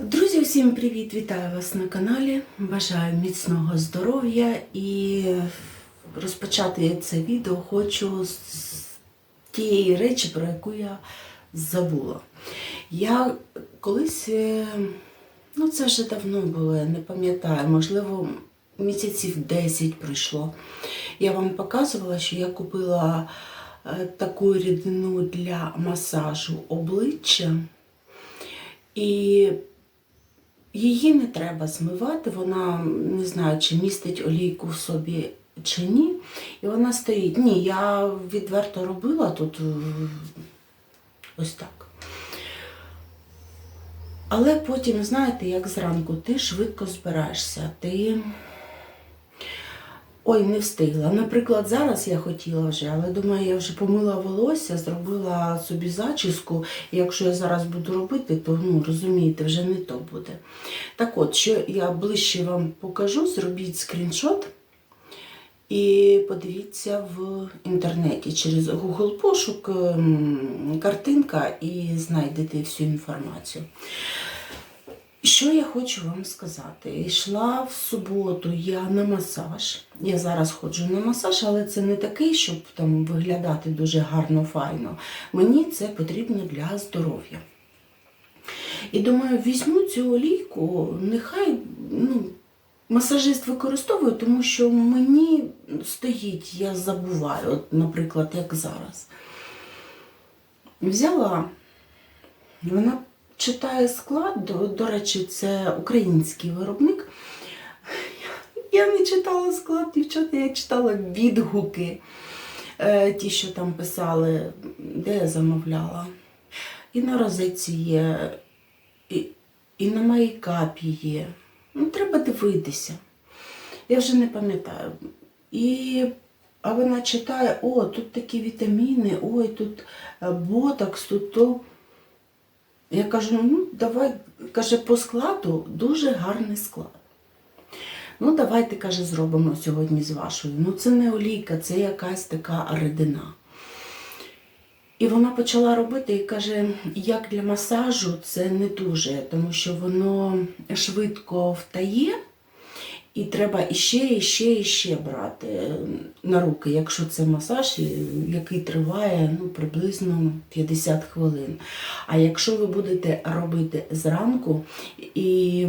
Друзі, всім привіт! Вітаю вас на каналі. Бажаю міцного здоров'я і розпочати це відео хочу з тієї речі, про яку я забула. Я колись, е, ну це вже давно було, не пам'ятаю, можливо, місяців 10 пройшло. Я вам показувала, що я купила е, таку рідину для масажу обличчя. І її не треба змивати, вона не знаю, чи містить олійку в собі чи ні. І вона стоїть. Ні, я відверто робила тут е, ось так. Але потім, знаєте, як зранку, ти швидко збираєшся, ти. Ой, не встигла. Наприклад, зараз я хотіла вже, але думаю, я вже помила волосся, зробила собі зачіску. І якщо я зараз буду робити, то ну, розумієте, вже не то буде. Так от, що я ближче вам покажу, зробіть скріншот і подивіться в інтернеті через Google пошук, картинка і знайдете всю інформацію. Що я хочу вам сказати? Йшла в суботу я на масаж. Я зараз ходжу на масаж, але це не такий, щоб там виглядати дуже гарно, файно. Мені це потрібно для здоров'я. І думаю, візьму цю олійку, нехай ну, масажист використовує, тому що мені стоїть, я забуваю, от, наприклад, як зараз. Взяла, вона читає склад, до, до речі, це український виробник. Я не читала склад, дівчата, я читала відгуки, е, ті, що там писали, де я замовляла. І на розетці є, і, і на майкапі є. Ну, треба дивитися. Я вже не пам'ятаю. І, а вона читає, о, тут такі вітаміни, ой, тут е, ботокс, тут то. Я кажу, ну давай, каже, по складу дуже гарний склад. Ну, давайте, каже, зробимо сьогодні з вашою. Ну, це не олійка, це якась така рідина. І вона почала робити і каже, як для масажу це не дуже, тому що воно швидко втає, і треба іще, іще, іще брати на руки, якщо це масаж, який триває ну, приблизно 50 хвилин. А якщо ви будете робити зранку, і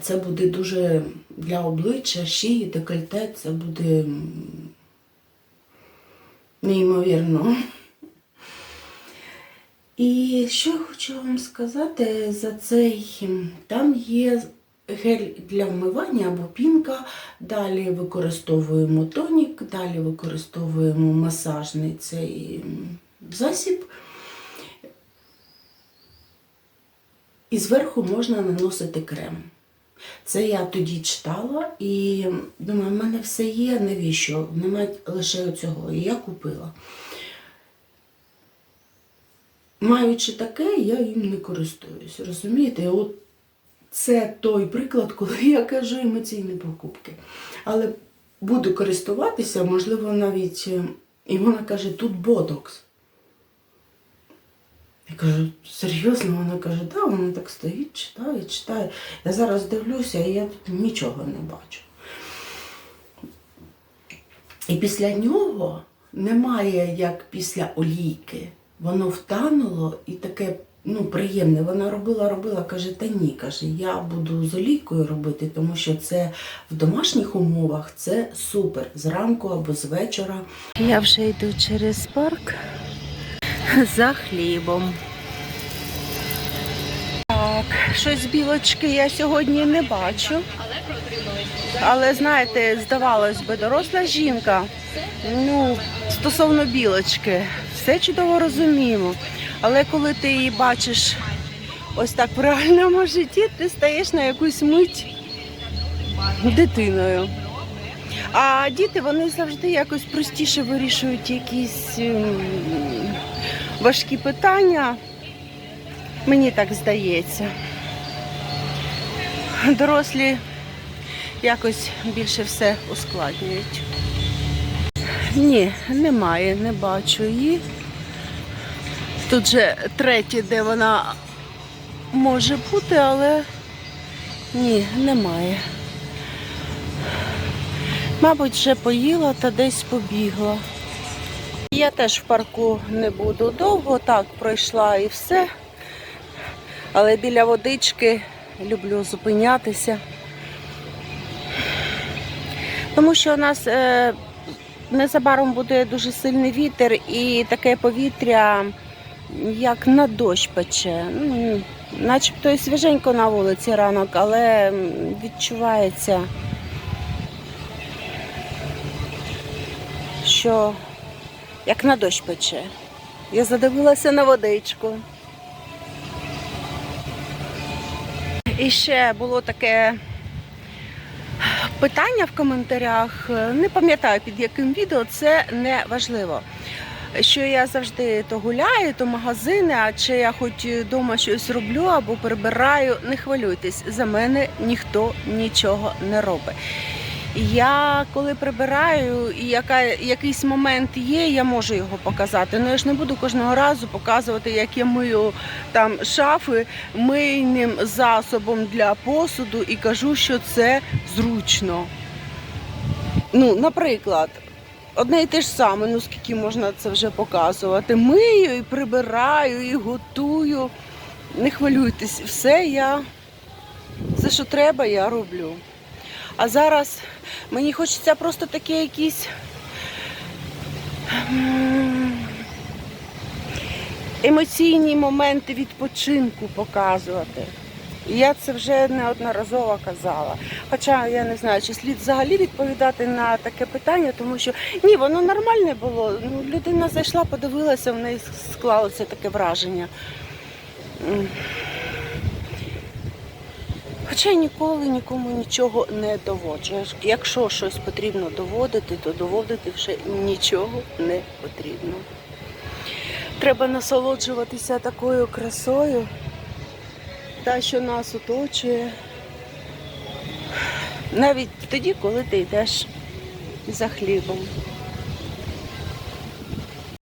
це буде дуже для обличчя, шиї, декольте, це буде неймовірно. І що я хочу вам сказати за цей, там є гель для вмивання або пінка, далі використовуємо тонік, далі використовуємо масажний цей засіб. І зверху можна наносити крем. Це я тоді читала і думаю, в мене все є, навіщо? Немає лише цього. І я купила. Маючи таке, я їм не користуюсь. Розумієте? От це той приклад, коли я кажу емоційні покупки. Але буду користуватися, можливо, навіть. е, І вона каже, тут ботокс. Я кажу, серйозно? Вона каже, да, вона так стоїть, читає, читає. Я зараз дивлюся, і я тут нічого не бачу. І після нього немає як після олійки. Воно втануло і таке ну, приємне. Вона робила, робила, каже, та ні, каже, я буду з олійкою робити, тому що це в домашніх умовах це супер. Зранку або з вечора. Я вже йду через парк за хлібом. Так, щось білочки я сьогодні не бачу. Але знаєте, здавалось би, доросла жінка. Ну, стосовно білочки, все чудово розуміємо. Але коли ти її бачиш ось так в реальному житті, ти стаєш на якусь мить дитиною. А діти вони завжди якось простіше вирішують якісь ем, важкі питання. Мені так здається. Дорослі якось більше все ускладнюють. Ні, немає, не бачу її. Тут же третє, де вона може бути, але ні, немає. Мабуть, вже поїла та десь побігла. Я теж в парку не буду довго, так пройшла і все. Але біля водички люблю зупинятися. Тому що у нас е, незабаром буде дуже сильний вітер і таке повітря, як на дощ пече. Ну, начебто і свіженько на вулиці ранок, але відчувається, що як на дощ пече. Я задивилася на водичку. І ще було таке питання в коментарях. Не пам'ятаю під яким відео, це не важливо. Що я завжди то гуляю, то магазини, а чи я хоч вдома щось роблю або прибираю, не хвилюйтесь, за мене ніхто нічого не робить. Я коли прибираю, і яка, якийсь момент є, я можу його показати. Ну я ж не буду кожного разу показувати, як я мию там шафи мийним засобом для посуду і кажу, що це зручно. Ну, наприклад, одне і те ж саме, ну скільки можна це вже показувати. Мию і прибираю, і готую. Не хвилюйтесь, все я, все, що треба, я роблю. А зараз мені хочеться просто таке якісь емоційні моменти відпочинку показувати. І я це вже неодноразово казала. Хоча я не знаю, чи слід взагалі відповідати на таке питання, тому що ні, воно нормальне було. Ну, людина зайшла, подивилася, в неї склалося таке враження. Хоча ніколи нікому нічого не доводжу. Якщо щось потрібно доводити, то доводити вже нічого не потрібно. Треба насолоджуватися такою красою, та, що нас оточує. Навіть тоді, коли ти йдеш за хлібом.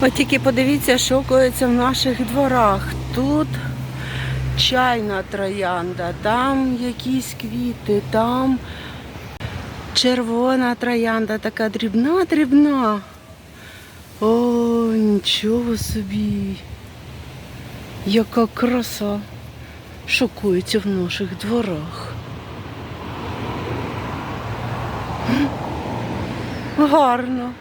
От тільки подивіться, що коїться в наших дворах. Тут чайна троянда, там якісь квіти, там червона троянда, така дрібна, дрібна. О, нічого собі. Яка краса шокується в наших дворах. Гарно.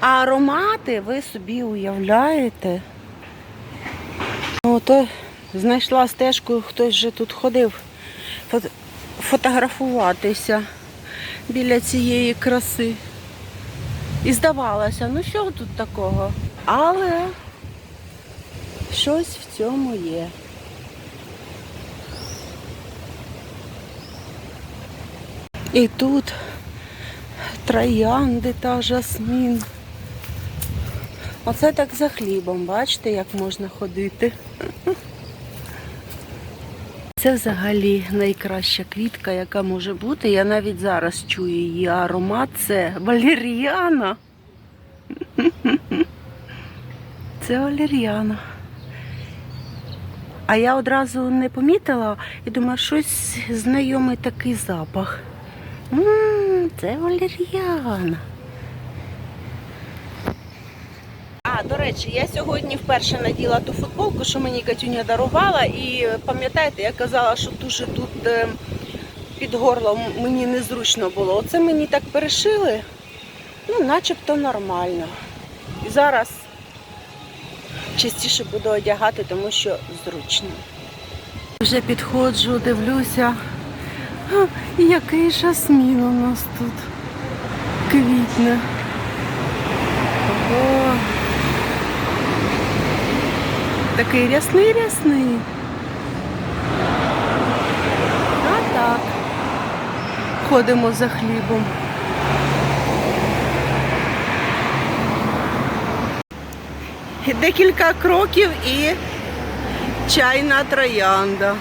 А аромати ви собі уявляєте? Ото знайшла стежку, хтось вже тут ходив фотографуватися біля цієї краси. І здавалося, ну що тут такого? Але щось в цьому є. І тут троянди та жасмін. Оце так за хлібом, бачите, як можна ходити. Це взагалі найкраща квітка, яка може бути. Я навіть зараз чую її аромат. Це валеріана. Це валеріана. А я одразу не помітила і думаю, щось знайомий такий запах. М, Це валеріана. А, до речі, я сьогодні вперше наділа ту футболку, що мені Катюня дарувала. І пам'ятаєте, я казала, що дуже тут е, під горлом мені незручно було. Оце мені так перешили, ну, начебто нормально. І зараз частіше буду одягати, тому що зручно. Вже підходжу, дивлюся. Який жасмін у нас тут квітне. Ого. Такий рясний рясний. А так. Ходимо за хлібом. Декілька кроків і чайна троянда.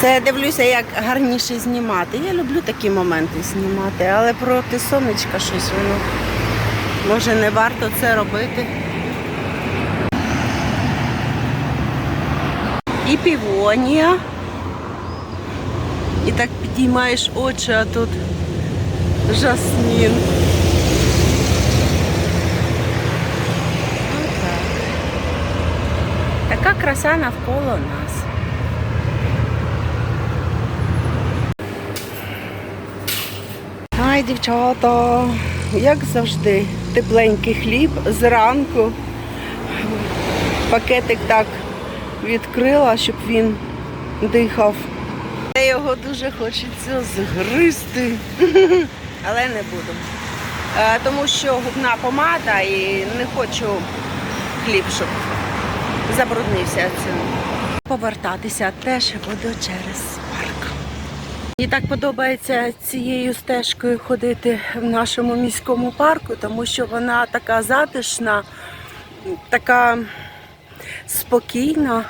Це я дивлюся, як гарніше знімати. Я люблю такі моменти знімати, але проти сонечка щось воно. Може не варто це робити. І півонія. І так підіймаєш очі, а тут жасмін. Така краса навколо нас. Ай, дівчата, як завжди, тепленький хліб зранку. Пакетик так відкрила, щоб він дихав. Я його дуже хочеться згризти, але не буду. Е, Тому що губна помада і не хочу хліб, щоб забруднився цим. Повертатися теж буду через Мені так подобається цією стежкою ходити в нашому міському парку, тому що вона така затишна, така спокійна.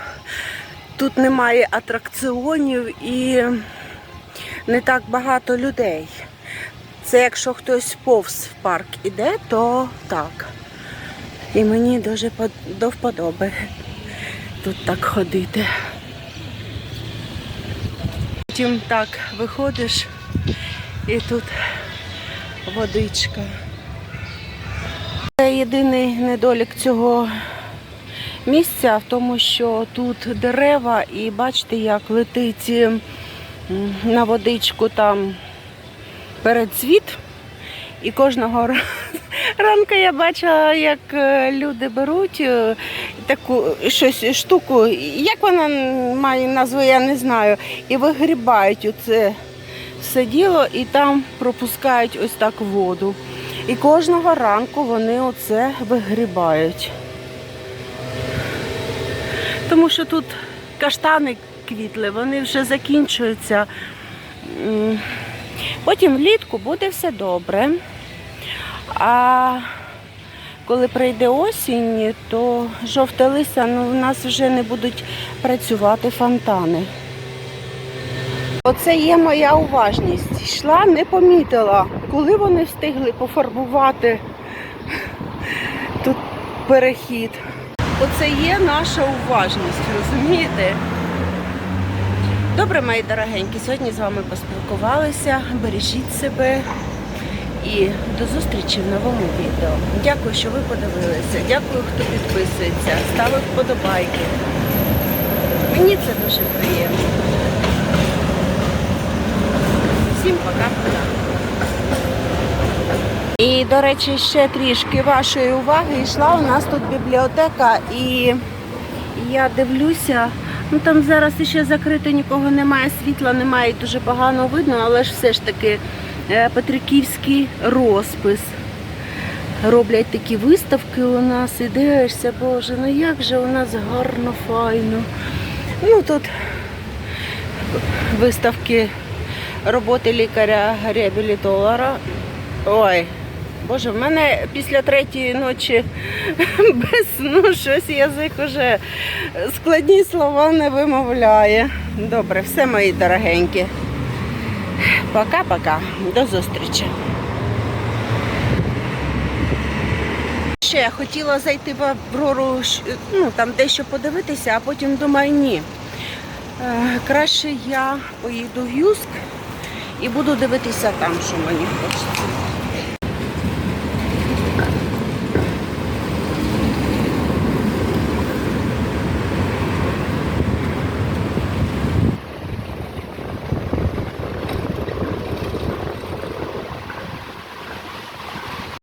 Тут немає атракціонів і не так багато людей. Це якщо хтось повз в парк іде, то так. І мені дуже до вподоби тут так ходити. Потім так виходиш і тут водичка. Це єдиний недолік цього місця в тому, що тут дерева і бачите, як летить на водичку там передцвіт. І кожного ра- ранку я бачила, як е, люди беруть е, таку щось штуку, як вона має назву, я не знаю, і вигрібають оце все діло і там пропускають ось так воду. І кожного ранку вони оце вигрібають. Тому що тут каштани квітли, вони вже закінчуються. Потім влітку буде все добре. А коли прийде осінь, то жовте листя, ну, в нас вже не будуть працювати фонтани. Оце є моя уважність. Йшла, не помітила, коли вони встигли пофарбувати тут перехід. Оце є наша уважність, розумієте? Добре, мої дорогенькі, сьогодні з вами поспілкувалися. Бережіть себе і до зустрічі в новому відео. Дякую, що ви подивилися. Дякую, хто підписується, ставив вподобайки. Мені це дуже приємно. Всім пока-пока. І, до речі, ще трішки вашої уваги йшла у нас тут бібліотека і я дивлюся, ну там зараз ще закрито, нікого немає, світла немає, і дуже погано видно, але ж все ж таки Петриківський розпис. Роблять такі виставки у нас і дивишся, боже, ну як же у нас гарно, файно. Ну тут виставки роботи лікаря-реабілітолога. Ой, Боже, в мене після третьої ночі без сну щось язик уже складні слова не вимовляє. Добре, все мої дорогенькі. Пока-пока. До зустрічі. Ще я хотіла зайти в Аврору, ну там дещо подивитися, а потім думаю, ні. Е, Краще я поїду в Юск і буду дивитися там, що мені хочеться.